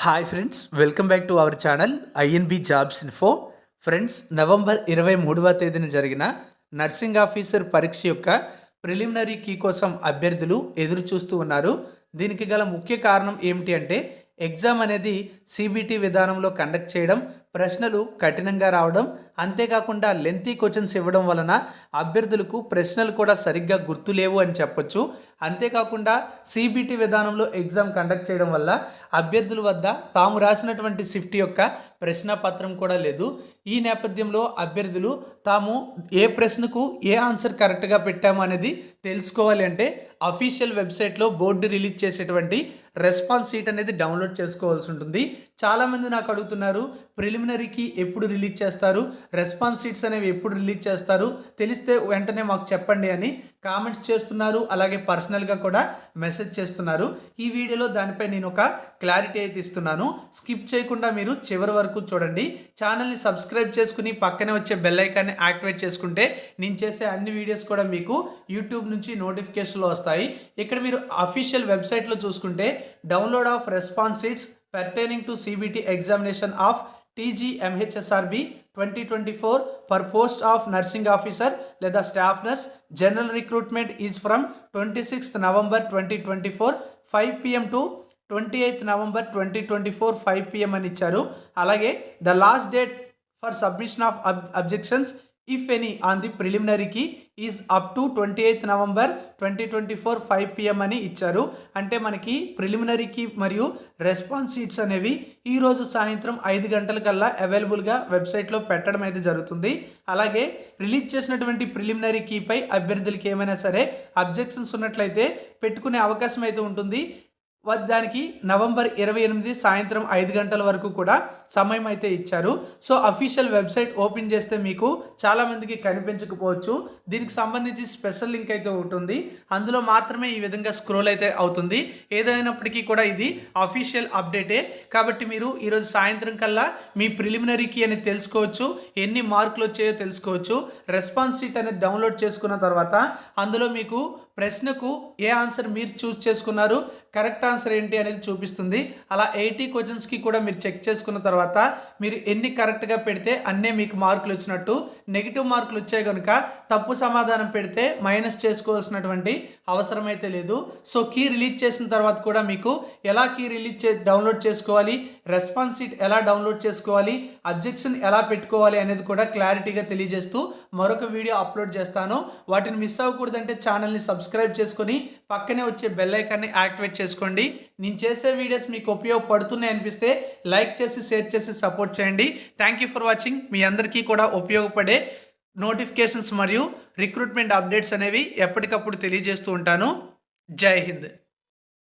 Hi friends welcome back to our channel INB jobs info friends November ఇరవై మూడవ తేదీన జరిగిన నర్సింగ్ ఆఫీసర్ పరీక్ష యొక్క ప్రిలిమినరీ కీ కోసం అభ్యర్థులు ఎదురు చూస్తూ ఉన్నారు. దీనికి గల ముఖ్య కారణం ఏమిటి అంటే ఎగ్జామ్ అనేది సిబిటి విధానంలో కండక్ట్ చేయడం ప్రశ్నలు కఠినంగా రావడం అంతేకాకుండా లెంతీ క్వశ్చన్స్ ఇవ్వడం వలన అభ్యర్థులకు ప్రశ్నలు కూడా సరిగ్గా గుర్తులేవు అని చెప్పొచ్చు. అంతేకాకుండా సిబిటి విధానంలో ఎగ్జామ్ కండక్ట్ చేయడం వల్ల అభ్యర్థుల వద్ద తాము రాసినటువంటి షిఫ్ట్ యొక్క ప్రశ్న పత్రం కూడా లేదు. ఈ నేపథ్యంలో అభ్యర్థులు తాము ఏ ప్రశ్నకు ఏ ఆన్సర్ కరెక్ట్గా పెట్టాము అనేది తెలుసుకోవాలి అంటే అఫీషియల్ వెబ్సైట్లో బోర్డు రిలీజ్ చేసేటువంటి రెస్పాన్స్ షీట్ అనేది డౌన్లోడ్ చేసుకోవాల్సి ఉంటుంది. చాలామంది నాకు అడుగుతున్నారు ప్రిలిమినరీకి ఎప్పుడు రిలీజ్ చేస్తారు? రెస్పాన్స్ షీట్స్ అనేవి ఎప్పుడు రిలీజ్ చేస్తారు? తెలిస్తే వెంటనే మాకు చెప్పండి అని కామెంట్స్ చేస్తున్నారు. అలాగే పర్సనల్గా కూడా మెసేజ్ చేస్తున్నారు. ఈ వీడియోలో దానిపై నేను ఒక క్లారిటీ అయితే ఇస్తున్నాను. స్కిప్ చేయకుండా మీరు చివరి వరకు చూడండి. ఛానల్ని సబ్స్క్రైబ్ చేసుకుని పక్కనే వచ్చే బెల్ ఐకాన్ని యాక్టివేట్ చేసుకుంటే నేను చేసే అన్ని వీడియోస్ కూడా మీకు యూట్యూబ్ నుంచి నోటిఫికేషన్లో వస్తాయి. ఇక్కడ మీరు అఫీషియల్ వెబ్సైట్లో చూసుకుంటే download of response sheets pertaining to CBT examination of TGMHSRB twenty twenty four per post of nursing officer లేదా staff nurse. General recruitment is from twenty sixth November twenty twenty four five PM to twenty eighth November twenty twenty four five PM అని ఇచ్చారు. అలాగే the last date for submission of ab objections if any on the ప్రిలిమినరీకి is up to twenty eighth November twenty twenty four five PM అని ఇచ్చారు. అంటే మనకి ప్రిలిమినరీకి మరియు response sheets అనేవి ఈరోజు సాయంత్రం ఐదు గంటలకల్లా అవైలబుల్గా వెబ్సైట్లో పెట్టడం అయితే జరుగుతుంది. అలాగే రిలీజ్ చేసినటువంటి ప్రిలిమినరీ కీపై అభ్యర్థులకి ఏమైనా సరే అబ్జెక్షన్స్ ఉన్నట్లయితే పెట్టుకునే అవకాశం అయితే ఉంటుంది. దానికి నవంబర్ ఇరవై ఎనిమిది సాయంత్రం ఐదు గంటల వరకు కూడా సమయం అయితే ఇచ్చారు. సో అఫీషియల్ వెబ్సైట్ ఓపెన్ చేస్తే మీకు చాలామందికి కనిపించకపోవచ్చు. దీనికి సంబంధించి స్పెషల్ లింక్ అయితే ఉంటుంది. అందులో మాత్రమే ఈ విధంగా స్క్రోల్ అయితే అవుతుంది. ఏదైనప్పటికీ కూడా ఇది అఫీషియల్ అప్డేటే కాబట్టి మీరు ఈరోజు సాయంత్రం కల్లా మీ ప్రిలిమినరీకి అని తెలుసుకోవచ్చు. ఎన్ని మార్కులు వచ్చాయో తెలుసుకోవచ్చు. రెస్పాన్స్ షీట్ అనేది డౌన్లోడ్ చేసుకున్న తర్వాత అందులో మీకు ప్రశ్నకు ఏ ఆన్సర్ మీరు చూస్ చేసుకున్నారు కరెక్ట్ ఆన్సర్ ఏంటి అనేది చూపిస్తుంది. అలా ఎయిటీ క్వశ్చన్స్కి కూడా మీరు చెక్ చేసుకున్న తర్వాత మీరు ఎన్ని కరెక్ట్గా పెడితే అన్నే మీకు మార్కులు వచ్చినట్టు. నెగిటివ్ మార్కులు వచ్చాయి కనుక తప్పు సమాధానం పెడితే మైనస్ చేసుకోవాల్సినటువంటి అవసరం అయితే లేదు. సో కీ రిలీజ్ చేసిన తర్వాత కూడా మీకు ఎలా కీ రిలీజ్ చే డౌన్లోడ్ చేసుకోవాలి రెస్పాన్స్ షీట్ ఎలా డౌన్లోడ్ చేసుకోవాలి అబ్జెక్షన్ ఎలా పెట్టుకోవాలి అనేది కూడా క్లారిటీగా తెలియజేస్తూ మరొక వీడియో అప్లోడ్ చేస్తాను. వాటిని మిస్ అవ్వకూడదంటే ఛానల్ని సబ్స్క్రైబ్ చేసుకొని పక్కనే వచ్చే బెల్ ఐకాన్ని యాక్టివేట్ చేసుకోండి. నేను చేసే వీడియోస్ మీకు ఉపయోగపడుతున్నాయి అనిపిస్తే లైక్ చేసి షేర్ చేసి సపోర్ట్ చేయండి. థ్యాంక్ యూ ఫర్ వాచింగ్ మీ అందరికీ కూడా ఉపయోగపడే నోటిఫికేషన్స్ మరియు రిక్రూట్మెంట్ అప్డేట్స్ అనేవి ఎప్పటికప్పుడు తెలియజేస్తూ ఉంటాను. జై హింద్.